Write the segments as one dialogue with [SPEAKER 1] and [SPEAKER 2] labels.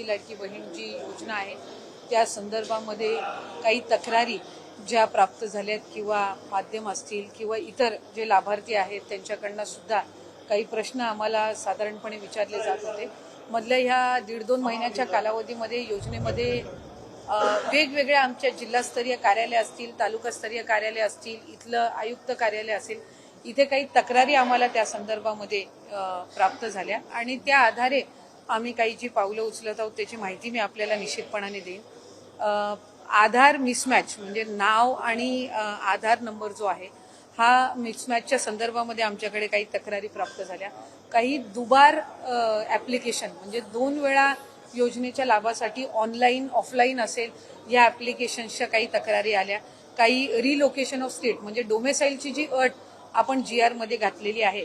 [SPEAKER 1] माझी लाडकी बहीण जी योजना आहे त्या संदर्भामध्ये काही तक्रारी ज्या प्राप्त झाल्यात किंवा माध्यम असतील किंवा इतर जे लाभार्थी आहेत त्यांच्याकडनं सुद्धा काही प्रश्न आम्हाला साधारणपणे विचारले जात होते. मधल्या ह्या दीड दोन महिन्याच्या कालावधीमध्ये योजनेमध्ये वेगवेगळ्या आमच्या जिल्हास्तरीय कार्यालय असतील तालुकास्तरीय कार्यालय असतील इथलं आयुक्त कार्यालय असेल इथे काही तक्रारी आम्हाला त्या संदर्भामध्ये प्राप्त झाल्या. आणि त्या आधारे आम्ही काही जी पावलं उचलत आहोत त्याची माहिती मी आपल्याला निश्चितपणाने देईन. आधार मिसमॅच म्हणजे नाव आणि आधार नंबर जो आहे हा मिसमॅचच्या संदर्भामध्ये आमच्याकडे काही तक्रारी प्राप्त झाल्या. काही दुबार ॲप्लिकेशन म्हणजे दोन वेळा योजनेच्या लाभासाठी ऑनलाईन ऑफलाईन असेल या ॲप्लिकेशन्सच्या काही तक्रारी आल्या. काही रिलोकेशन ऑफ स्टेट म्हणजे डोमेसाईलची जी अट आपण जी आरमध्ये घातलेली आहे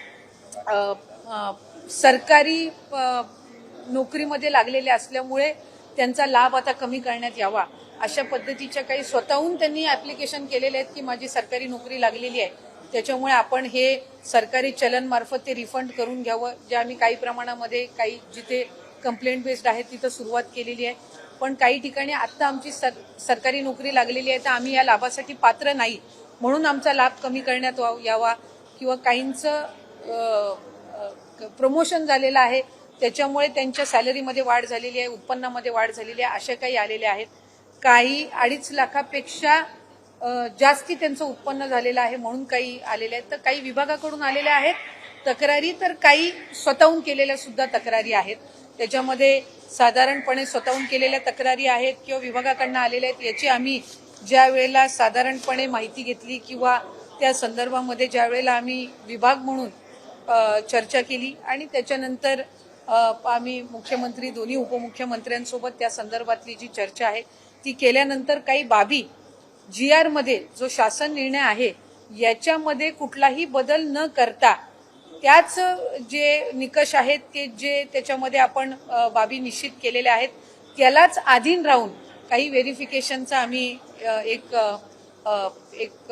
[SPEAKER 1] सरकारी नोकरीमध्ये लागलेले असल्यामुळे त्यांचा लाभ आता कमी करण्यात यावा. अशा पद्धतीच्या काही स्वतःहून त्यांनी ॲप्लिकेशन केलेले आहेत की माझी सरकारी नोकरी लागलेली आहे. त्याच्यामुळे आपण हे सरकारी चलनमार्फत ते रिफंड करून घ्यावं. जे आम्ही काही प्रमाणामध्ये काही जिथे कंप्लेंट बेस्ड आहे तिथं सुरुवात केलेली आहे. पण काही ठिकाणी आत्ता आमची सर सरकारी नोकरी लागलेली आहे तर आम्ही या लाभासाठी पात्र नाही. म्हणून आमचा लाभ कमी करण्यात वा- यावा किंवा काहींचं प्रमोशन झालेलं आहे. त्याच्यामुळे त्यांच्या सॅलरीमध्ये वाढ झालेली आहे उत्पन्नामध्ये वाढ झालेली आहे अशा काही आलेल्या आहेत. काही अडीच लाखापेक्षा जास्ती त्यांचं उत्पन्न झालेलं आहे म्हणून काही आलेले आहेत. तर काही विभागाकडून आलेल्या आहेत. तक्रारी तर काही स्वतःहून केलेल्या सुद्धा तक्रारी आहेत. त्याच्यामध्ये साधारणपणे स्वतःहून केलेल्या तक्रारी आहेत किंवा विभागाकडनं आलेल्या आहेत याची आम्ही ज्या वेळेला साधारणपणे माहिती घेतली किंवा त्या संदर्भामध्ये ज्या वेळेला आम्ही विभाग म्हणून चर्चा केली आणि त्याच्यानंतर आम्ही मुख्यमंत्री दोन्ही उपमुख्यमंत्र्यांसोबत त्या संदर्भातली जी चर्चा आहे ती केल्यानंतर काही बाबी जी आरमध्ये जो शासन निर्णय आहे याच्यामध्ये कुठलाही बदल न करता त्याच जे निकष आहेत ते जे त्याच्यामध्ये आपण बाबी निश्चित केलेल्या आहेत त्यालाच अधीन राहून काही व्हेरिफिकेशनचा आम्ही एक एक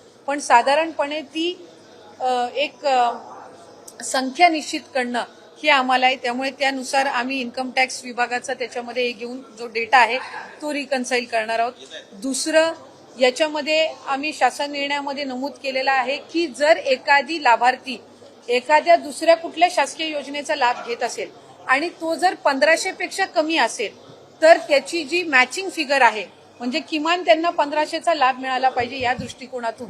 [SPEAKER 1] पण साधारणपणे ती एक संख्या निश्चित करणं हे आम्हाला आहे. त्यामुळे त्यानुसार आम्ही इन्कम टॅक्स विभागाचा त्याच्यामध्ये हे घेऊन जो डेटा आहे तो रिकन्साईल करणार आहोत. दुसरं याच्यामध्ये आम्ही शासन निर्णयामध्ये नमूद केलेला आहे की जर एखादी लाभार्थी एखाद्या दुसऱ्या कुठल्या शासकीय योजनेचा लाभ घेत असेल आणि तो जर पंधराशे पेक्षा कमी असेल तर त्याची जी मॅचिंग फिगर आहे म्हणजे किमान त्यांना पंधराशेचा लाभ मिळाला पाहिजे या दृष्टिकोनातून.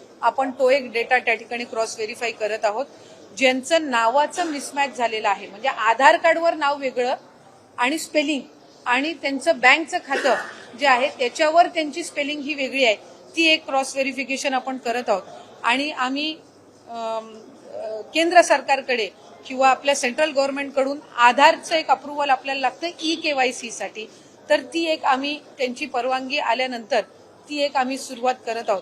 [SPEAKER 1] आपण तो एक डेटा त्या ठिकाणी क्रॉस व्हेरीफाय करत आहोत. ज्यांचं नावाचं मिसमॅच झालेलं आहे. म्हणजे आधार कार्डवर नाव वेगळं आणि स्पेलिंग आणि त्यांचं बँकचं खातं जे आहे त्याच्यावर त्यांची स्पेलिंग ही वेगळी आहे. ती एक क्रॉस व्हेरिफिकेशन आपण करत आहोत. आणि आम्ही केंद्र सरकारकडे किंवा आपल्या सेंट्रल गव्हर्नमेंटकडून आधारचं एक अप्रुव्हल आपल्याला लागतं ई के वायसाठी. तर ती एक आम्ही त्यांची परवानगी आल्यानंतर ती एक आम्ही सुरुवात करत आहोत.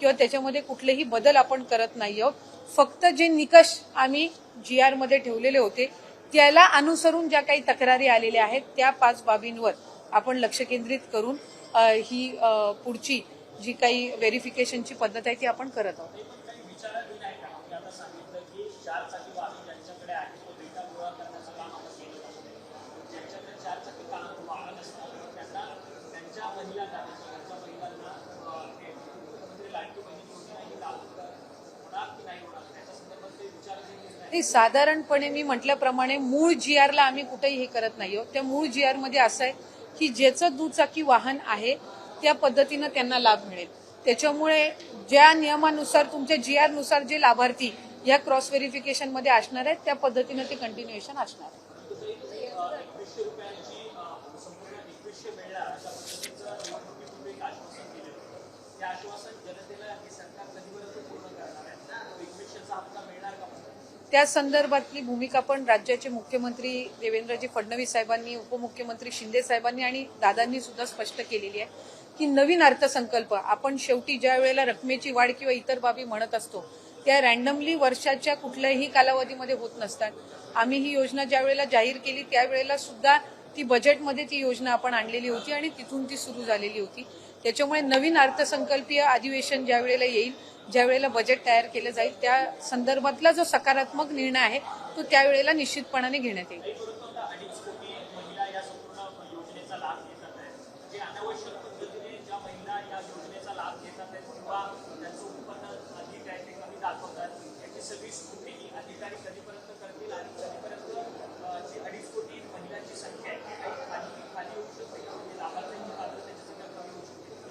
[SPEAKER 1] किंवा त्याच्यामध्ये कुठलेही बदल आपण करत नाही आहोत फक्त जे निकष आम्ही जी आरमध्ये ठेवलेले होते त्याला अनुसरून ज्या काही तक्रारी आलेल्या आहेत त्या पाच बाबींवर आपण लक्ष केंद्रित करून ही पुढची जी काही व्हेरिफिकेशनची पद्धत आहे ती आपण करत आहोत.
[SPEAKER 2] विचारात घेऊन आहे का आपण आता सांगितलं की चार चाकी वाहन ज्यांच्याकडे आहे तो डेटा गोळा करण्याचं काम आपण केलं पाहिजे ज्यांच्याकडे चार चाकी का- वाहन असतात त्यांना त्यांच्या महिलांना त्यांच्या महिलांना अं, हे मुख्यमंत्री लाडकी बहीण योजना ही लागू कर- होणार की नाही होणार त्याच्या संदर्भात काही विचार घेऊन नाही
[SPEAKER 1] साधारणपणे मी म्हटल्याप्रमाणे मूळ जी आरला आम्ही कुठेही हे करत नाही आहोत. त्या मूळ जी आरमध्ये असं आहे की ज्याचं दुचाकी वाहन आहे त्या पद्धतीनं त्यांना लाभ मिळेल. त्याच्यामुळे ज्या नियमानुसार तुमच्या जी आरनुसार जे लाभार्थी या क्रॉस व्हेरिफिकेशनमध्ये असणार आहेत त्या पद्धतीनं ते कंटिन्युएशन असणार आहे
[SPEAKER 2] एकवीसशे रुपयांची अं, संपूर्ण एकवीसशे मिळणार अशा पद्धतीचं निवडणुकीपूर्वी एक आश्वासन दिलं होतं ते आश्वासन जनतेला हे सरकार कधीपर्यंत पूर्ण करणार आहे तो एकवीसशेचा हप्ता मिळणार का पण
[SPEAKER 1] त्या संदर्भातली भूमिका पण राज्याचे मुख्यमंत्री देवेंद्रजी फडणवीस साहेबांनी उपमुख्यमंत्री शिंदे साहेबांनी आणि दादांनी सुद्धा स्पष्ट केलेली आहे की नवीन अर्थसंकल्प आपण शेवटी ज्या वेळेला रकमेची वाढ किंवा इतर बाबी म्हणत असतो त्या रॅन्डमली वर्षाच्या कुठल्याही कालावधीमध्ये होत नसतात. आम्ही ही योजना ज्या वेळेला जाहीर केली त्यावेळेला सुद्धा ती बजेटमध्ये ती योजना आपण आणलेली होती आणि तिथून ती सुरू झालेली होती. त्याच्यामुळे नवीन अर्थसंकल्पीय अधिवेशन ज्या वेळेला येईल ज्या वेळेला बजेट तयार केलं जाईल त्या संदर्भातला जो सकारात्मक निर्णय आहे तो त्यावेळेला निश्चितपणाने घेण्यात येईल.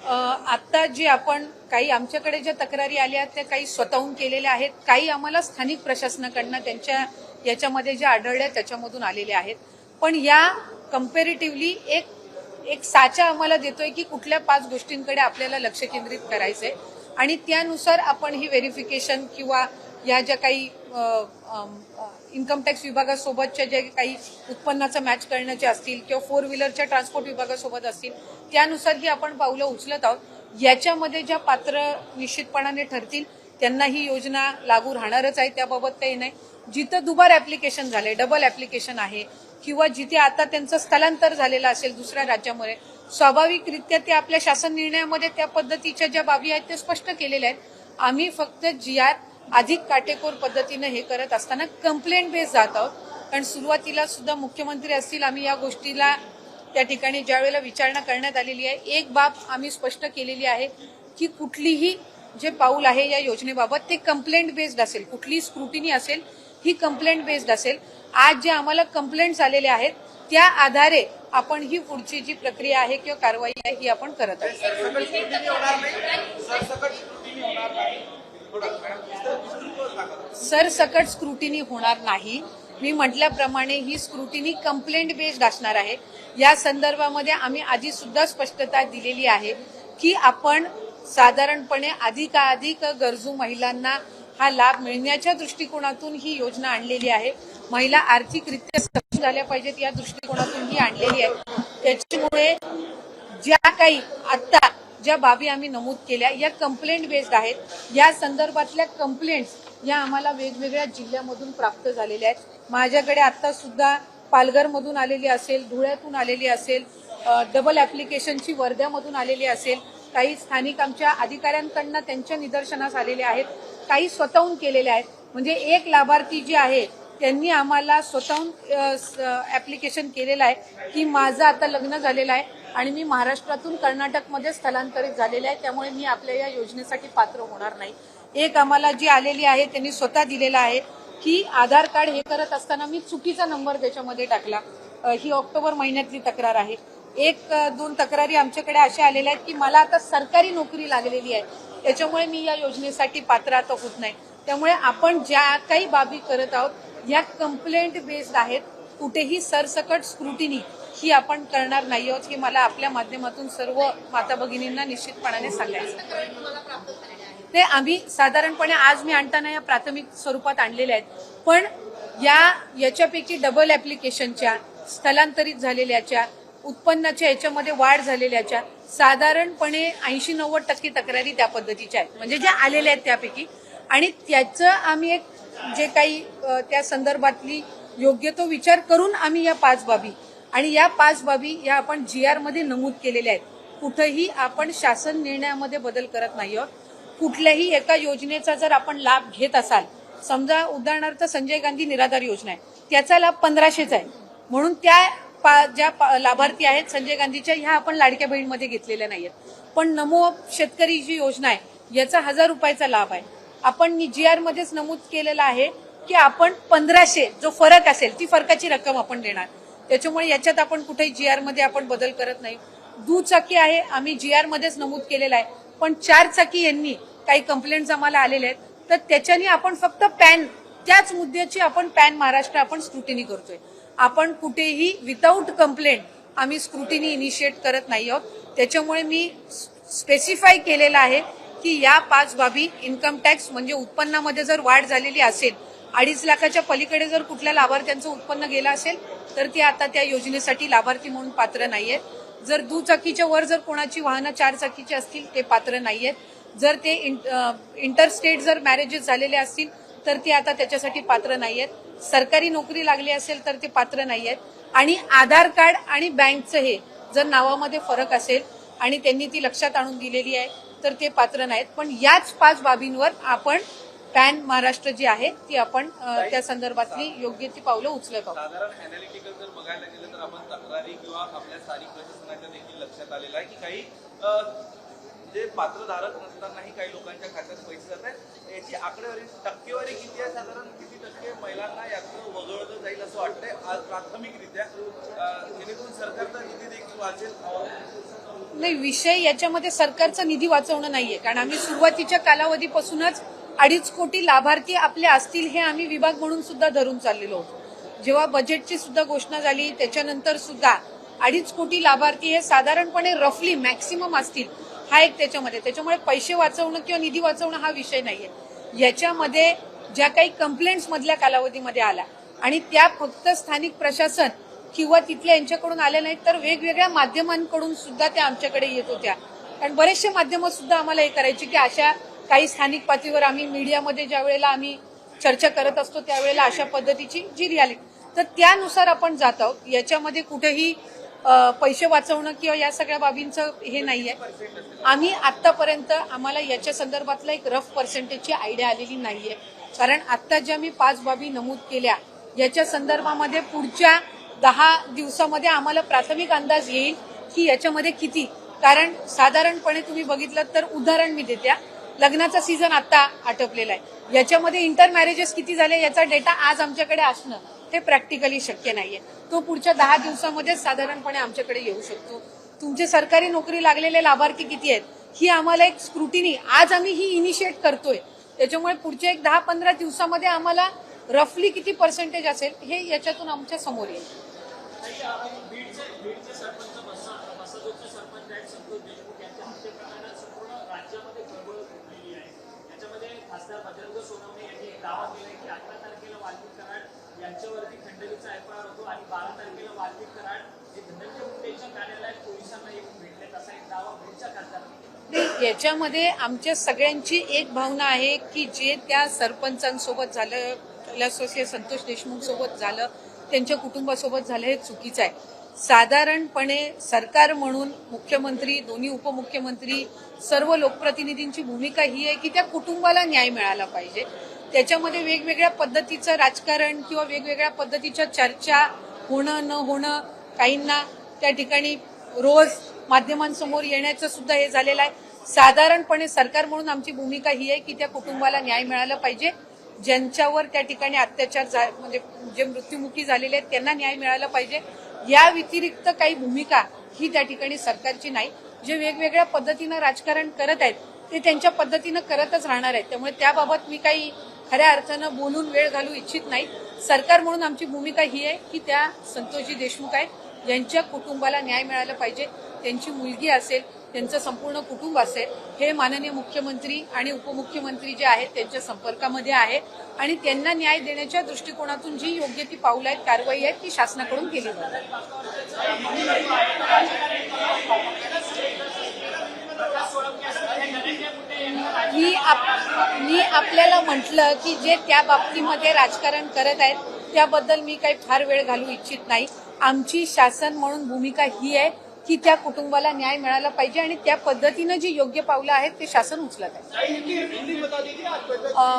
[SPEAKER 2] आत्ता आता जी
[SPEAKER 1] आपण काही आमच्याकडे ज्या तक्रारी आल्या आहेत त्या काही स्वतःहून केलेल्या आहेत. काही आम्हाला स्थानिक प्रशासनाकडनं त्यांच्या याच्यामध्ये ज्या आढळल्या त्याच्यामधून आलेल्या आहेत. पण या कम्पेरेटिव्हली एक एक साचा आम्हाला देतोय की कुठल्या पाच गोष्टींकडे आपल्याला लक्ष केंद्रित करायचंय. आणि त्यानुसार आपण ही व्हेरिफिकेशन किंवा या ज्या काही इन्कम टॅक्स विभागासोबतच्या ज्या काही उत्पन्नाचं मॅच करण्याचे असतील किंवा फोर व्हीलरच्या ट्रान्सपोर्ट विभागासोबत असतील त्यानुसार ही आपण पावलं उचलत आहोत. याच्यामध्ये ज्या पात्र निश्चितपणाने ठरतील त्यांना ही योजना लागू राहणारच आहे त्याबाबत काही नाही. जिथं दुबार ऍप्लिकेशन झाले डबल ऍप्लिकेशन आहे किंवा जिथे आता त्यांचं स्थलांतर झालेलं असेल दुसऱ्या राज्यामध्ये स्वाभाविकरित्या ते आपल्या शासन निर्णयामध्ये त्या पद्धतीच्या ज्या बाबी आहेत त्या स्पष्ट केलेल्या आहेत. आम्ही फक्त जी आर अधिक काटेकोर पद्धतीनं हे करत असताना कंप्लेंट बेस जात आहोत. कारण सुरुवातीला सुद्धा मुख्यमंत्री असतील आम्ही या गोष्टीला त्या ठिकाणी ज्या वेळेला विचारणा करण्यात आलेली आहे एक बाब आम्ही स्पष्ट केलेली आहे की कुठलीही जे पाऊल आहे या योजनेबाबत ते कंप्लेंट बेस्ड असेल. कुठलीही स्क्रुटिनी असेल ही कंप्लेंट बेस्ड असेल. आज जे आम्हाला कंप्लेंट्स आलेल्या आहेत त्या आधारे आपण ही पुढची जी प्रक्रिया आहे किंवा कारवाई आहे ही आपण करत आहोत.
[SPEAKER 3] सरसकट स्क्रुटिनी होणार नाही.
[SPEAKER 1] मी म्हटल्याप्रमाणे ही स्क्रुटिनी कंप्लेंट बेस्ड असणार आहे. या संदर्भामध्ये आम्ही आधी सुद्धा स्पष्टता दिलेली आहे की आपण साधारणपणे अधिकाधिक गरजू महिलांना हा लाभ मिळण्याच्या दृष्टिकोनातून ही योजना आणलेली आहे. महिला आर्थिकरित्या सक्षम झाल्या पाहिजेत या दृष्टिकोनातून ही आणलेली आहे. त्याच्यामुळे ज्या काही आत्ता ज्या बाबी आम्ही नमूद केल्या या कंप्लेंट बेस्ड आहेत. या संदर्भातल्या कंप्लेंट्स या आम्हाला वेगवेगळ्या जिल्ह्यामधून प्राप्त झालेल्या आहेत. माझ्याकडे आता सुद्धा पालघरमधून आलेली असेल धुळ्यातून आलेली असेल डबल ऍप्लिकेशनची वर्ध्यामधून आलेली असेल काही स्थानिक आमच्या अधिकाऱ्यांकडनं त्यांच्या निदर्शनास आलेले आहेत काही स्वतःहून केलेले आहेत. म्हणजे एक लाभार्थी जे आहे त्यांनी आम्हाला स्वतःहून ऍप्लिकेशन केलेलं आहे. की माझं आता लग्न झालेलं आहे आणि मी महाराष्ट्रातून कर्नाटकमध्ये स्थलांतरित झालेले आहे. त्यामुळे मी आपल्या या योजनेसाठी पात्र होणार नाही. एक आम्हाला जी आलेली आहे त्यांनी स्वतः दिलेला आहे की आधार कार्ड हे करत असताना मी चुकीचा नंबर त्याच्यामध्ये टाकला. ही ऑक्टोबर महिन्यातली तक्रार आहे. एक दोन तक्रारी आमच्याकडे अशा आलेल्या आहेत की मला आता सरकारी नोकरी लागलेली आहे. त्याच्यामुळे मी या योजनेसाठी पात्र आता होत नाही. त्यामुळे आपण ज्या काही बाबी करत आहोत या कंप्लेंट बेस्ड आहेत. कुठेही सरसकट स्क्रुटिनी ही आपण करणार नाही आहोत हे मला आपल्या माध्यमातून सर्व माता भगिनींना निश्चितपणाने सांगायचं ते आम्ही साधारणपणे आज मी आणताना या प्राथमिक स्वरूपात आणलेल्या आहेत. पण या याच्यापैकी डबल ऍप्लिकेशनच्या स्थलांतरित झालेल्याच्या उत्पन्नाच्या याच्यामध्ये वाढ झालेल्याच्या साधारणपणे ऐंशी नव्वद टक्के तक्रारी त्या पद्धतीच्या आहेत. म्हणजे ज्या आलेल्या आहेत त्यापैकी. आणि त्याचं आम्ही एक जे काही त्या संदर्भातली योग्य तो विचार करून आम्ही या पाच बाबी आणि या पाच बाबी या आपण जी आरमध्ये नमूद केलेल्या आहेत. कुठंही आपण शासन निर्णयामध्ये बदल करत नाही आहोत. कुठल्याही एका योजनेचा जर आपण लाभ घेत असाल समजा उदाहरणार्थ संजय गांधी निराधार योजना आहे त्याचा लाभ पंधराशेचा आहे. म्हणून त्या पा- ज्या पा- लाभार्थी आहेत संजय गांधीच्या ह्या आपण लाडक्या बहीणमध्ये घेतलेल्या नाही आहेत पण नमो शेतकरी जी योजना आहे याचा हजार रुपयाचा लाभ आहे. आपण जी आरमध्येच नमूद केलेला आहे की आपण पंधराशे जो फरक असेल ती फरकाची रक्कम आपण देणार. त्याच्यामुळे याच्यात आपण कुठेही जी आरमध्ये आपण बदल करत नाही. दुचाकी आहे आम्ही जी आरमध्येच नमूद केलेला आहे. पण चार चाकी यांनी काही कंप्लेंट्स आम्हाला आलेल्या आहेत. तर त्याच्याने आपण फक्त पॅन त्याच मुद्द्याची आपण पॅन महाराष्ट्र आपण स्क्रुटिनी करतोय. आपण कुठेही विदाऊट कंप्लेंट आम्ही स्क्रुटिनी इनिशिएट करत नाही आहोत. त्याच्यामुळे मी स्पेसिफाय केलेलं आहे की या पाच बाबी इन्कम टॅक्स म्हणजे उत्पन्नामध्ये जर वाढ झालेली असेल अडीच लाखाच्या पलीकडे जर कुठल्या लाभार्थ्यांचं उत्पन्न गेलं असेल तर ते आता त्या योजनेसाठी लाभार्थी म्हणून पात्र नाहीयेत. जर दुचाकीच्या वर जर कोणाची वाहनं चार चाकीची असतील ते पात्र नाहीयेत. जर ते इंटरस्टेट जर मॅरेजेस झालेले असतील तर ते आता त्याच्यासाठी पात्र नाहीयेत. सरकारी नोकरी लागली असेल तर ते पात्र नाहीयेत. आणि आधार कार्ड आणि बँकचं हे जर नावामध्ये फरक असेल आणि त्यांनी ती लक्षात आणून दिलेली आहे तर ते पात्र नाहीत पण याच पाच बाबींवर आपण पॅन महाराष्ट्र जी आहे ती आपण त्या संदर्भातली योग्य ती पावलं उचलत आहोत.
[SPEAKER 3] आलेला आहे की काही अ, जे पात्रधारक नसतानाही काही लोकांच्या खात्यात पैसे जात आहेत याची आकडेवारी टक्केवारी किती आहे? साधारण किती टक्के महिलांना यातनं वगळलं जाईल असं वाटतंय आज प्राथमिकरित्या? जेणेकरून सरकारचा निधी देखील वाचेल?
[SPEAKER 1] नाही विषय याच्यामध्ये सरकारचा निधी वाचवणं नाहीये. कारण आम्ही सुरुवातीच्या कालावधीपासूनच अडीच कोटी लाभार्थी आपले असतील हे आम्ही विभाग म्हणून सुद्धा धरून चाललेलो होतो. जेव्हा बजेटची सुद्धा घोषणा झाली त्याच्यानंतर सुद्धा अडीच कोटी लाभार्थी हे साधारणपणे रफली मॅक्सिमम असतील हा एक त्याच्यामध्ये. त्याच्यामुळे पैसे वाचवणं किंवा निधी वाचवणं हा विषय नाहीये. याच्यामध्ये ज्या काही कंप्लेंट्स मधल्या कालावधीमध्ये आल्या आणि त्या फक्त स्थानिक प्रशासन किंवा तिथल्या यांच्याकडून आल्या नाहीत तर वेगवेगळ्या माध्यमांकडून सुद्धा त्या आमच्याकडे येत होत्या. कारण बरेचसे माध्यम सुद्धा आम्हाला हे करायची की अशा काही स्थानिक पातळीवर आम्ही मीडियामध्ये ज्या वेळेला आम्ही चर्चा करत असतो त्यावेळेला अशा पद्धतीची जी रियालिटी तर त्यानुसार आपण जात आहोत. याच्यामध्ये कुठेही पैसे वाचवणं किंवा या सगळ्या बाबींचं हे नाही आहे आम्ही आत्तापर्यंत आम्हाला याच्या संदर्भातला एक रफ पर्सेंटेजची आयडिया आलेली नाही आहे कारण आत्ता ज्या मी पाच बाबी नमूद केल्या याच्या संदर्भामध्ये पुढच्या दहा दिवसामध्ये आम्हाला प्राथमिक अंदाज येईल की याच्यामध्ये किती. कारण साधारणपणे तुम्ही बघितलं तर उदाहरण मी देत्या लग्नाचा सीझन आता आटपलेला आहे. याच्यामध्ये इंटर मॅरेजेस किती झाले याचा डेटा आज आमच्याकडे असणं. ते प्रॅक्टिकली शक्य नाहीये. तो पुढच्या दहा दिवसामध्ये साधारणपणे आमच्याकडे येऊ शकतो. तुमचे सरकारी नोकरी लागलेले लाभार्थी किती आहेत? ही आम्हाला एक स्क्रुटिनी आज आम्ही ही इनिशिएट करतोय. त्याच्यामुळे पुढच्या एक दहा पंधरा दिवसामध्ये आम्हाला रफली किती पर्सेंटेज असेल हे याच्यातून आमच्यासमोर येईल
[SPEAKER 2] बीडचे बीडचे सरपंच मसा- मसाजोगचे सरपंच आहेत संतोष देशमुख यांच्या हत्ये प्रकरणात संपूर्ण राज्यामध्ये खळबळ उठलेली आहे याच्यामध्ये खासदार बजरंग सोनवणे यांनी एक दावा केलाय की अकरा तारखेला वाल्मिक त्यांच्यावरती खंडणीचा एफ आय आर होतो आणि बारा तारखेला वाल्मिक कराड हे धनंजय मुंडेच्या कार्यालयात पोलिसांना येऊन भेटलेत असा एक दावा भेटच्या खासदारांनी
[SPEAKER 1] याच्यामध्ये आमच्या सगळ्यांची एक भावना आहे की जे त्या सरपंचांसोबत झालं असोसिएट संतोष देशमुख सोबत झालं त्यांच्या कुटुंबासोबत झालं हे चुकीचं आहे. साधारणपणे सरकार म्हणून मुख्यमंत्री दोन्ही उपमुख्यमंत्री सर्व लोकप्रतिनिधींची भूमिका ही आहे की त्या कुटुंबाला न्याय मिळाला पाहिजे. त्याच्यामध्ये वेगवेगळ्या पद्धतीचं राजकारण किंवा वेगवेगळ्या पद्धतीच्या चर्चा होणं न होणं काहींना त्या ठिकाणी रोज माध्यमांसमोर येण्याचं सुद्धा हे झालेलं आहे. साधारणपणे सरकार म्हणून आमची भूमिका ही आहे की त्या कुटुंबाला न्याय मिळाला पाहिजे. ज्यांच्यावर त्या ठिकाणी अत्याचार झा- म्हणजे जे मृत्युमुखी झालेले आहेत त्यांना न्याय मिळाला पाहिजे. या व्यतिरिक्त काही भूमिका ही त्या ठिकाणी सरकारची नाही. जे वेगवेगळ्या पद्धतीनं राजकारण करत आहेत ते त्यांच्या पद्धतीनं करतच राहणार आहेत. त्यामुळे त्याबाबत मी काही खऱ्या अर्थानं बोलून वेळ घालू इच्छित नाही. सरकार म्हणून आमची भूमिका ही आहे की त्या संतोषजी देशमुख आहेत. यांच्या कुटुंबाला न्याय मिळाला पाहिजे त्यांची मुलगी असेल त्यांचं संपूर्ण कुटुंब असेल हे माननीय मुख्यमंत्री आणि उपमुख्यमंत्री जे आहेत त्यांच्या संपर्कामध्ये आहे. आणि त्यांना न्याय देण्याच्या दृष्टिकोनातून जी योग्य ती पावलं आहेत कारवाई आहेत ती शासनाकडून केली जाते मी आप- मी आपल्याला म्हटलं की जे त्या बाबतीमध्ये राजकारण करत आहेत त्याबद्दल मी काही फार वेळ घालू इच्छित नाही. आमची शासन म्हणून भूमिका ही आहे की त्या कुटुंबाला न्याय मिळाला पाहिजे आणि त्या पद्धतीनं जी योग्य पावलं आहेत ते शासन उचलत आहे.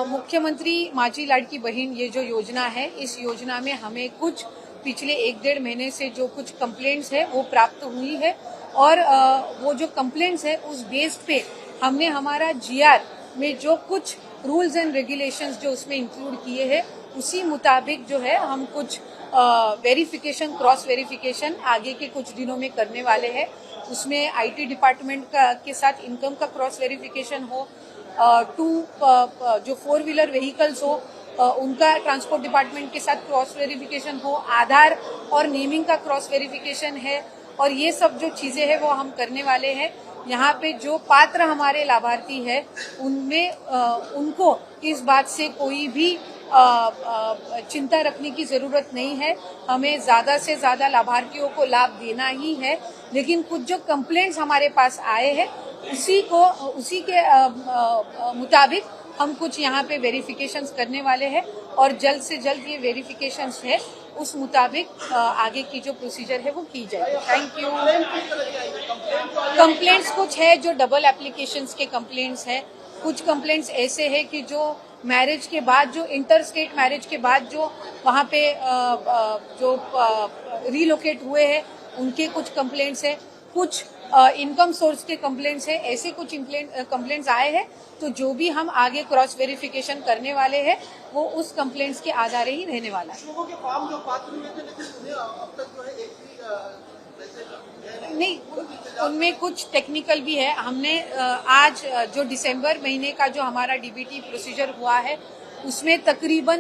[SPEAKER 1] मुख्यमंत्री माझी लाड़की बहन ये जो योजना है इस योजना में हमें कुछ पिछले एक डेढ़ महीने से जो कुछ कंप्लेंट्स है वो प्राप्त हुई है और वो जो कंप्लेंट्स है उस बेस पे हमने हमारा जीआर में जो कुछ रूल्स एंड रेगुलेशंस जो उसमें इंक्लूड किए हैं, उसी मुताबिक जो है हम कुछ वेरिफिकेशन क्रॉस वेरिफिकेशन आगे के कुछ दिनों में करने वाले हैं। उसमें आईटी डिपार्टमेंट का, के साथ इनकम का क्रॉस वेरिफिकेशन हो टू जो फोर व्हीलर व्हीकल्स हो उनका ट्रांसपोर्ट डिपार्टमेंट के साथ क्रॉस वेरिफिकेशन हो, आधार और नेमिंग का क्रॉस वेरिफिकेशन है, और ये सब जो चीज़ें हैं वो हम करने वाले हैं। यहाँ पे जो पात्र हमारे लाभार्थी है उनमें उनको इस बात से कोई भी आ, आ, चिंता रखने की ज़रूरत नहीं है। हमें ज़्यादा से ज़्यादा लाभार्थियों को लाभ देना ही है लेकिन कुछ जो कंप्लेंट्स हमारे पास आए हैं उसी को उसी के मुताबिक हम कुछ यहाँ पे वेरिफिकेशंस करने वाले हैं और जल्द से जल्द ये वेरिफिकेशंस है, उस मुताबिक आगे की जो प्रोसीजर है वो की जाएगी। थैंक यू कंप्लेंट्स कुछ है जो डबल एप्लीकेशंस के कंप्लेंट्स है। कुछ कंप्लेंट्स ऐसे है कि जो मैरिज के बाद, जो इंटर स्टेट मैरिज के बाद जो वहाँ पे जो रीलोकेट हुए हैं, उनके कुछ कंप्लेंट्स है। कुछ इनकम सोर्स के कंप्लेंट्स है ऐसे कुछ कंप्लेंट्स आए हैं तो जो भी हम आगे क्रॉस वेरिफिकेशन करने वाले हैं वो उस कंप्लेंट्स के आधार ही रहने वाला है।
[SPEAKER 4] लोगों के फॉर्म जो पात्र हुए थे लेकिन अब तक जो एक भी पैसे गए नहीं
[SPEAKER 1] नहीं उनमें कुछ टेक्निकल भी है। हमने आज जो दिसंबर महीने का जो हमारा डीबीटी प्रोसीजर हुआ है उसमें तकरीबन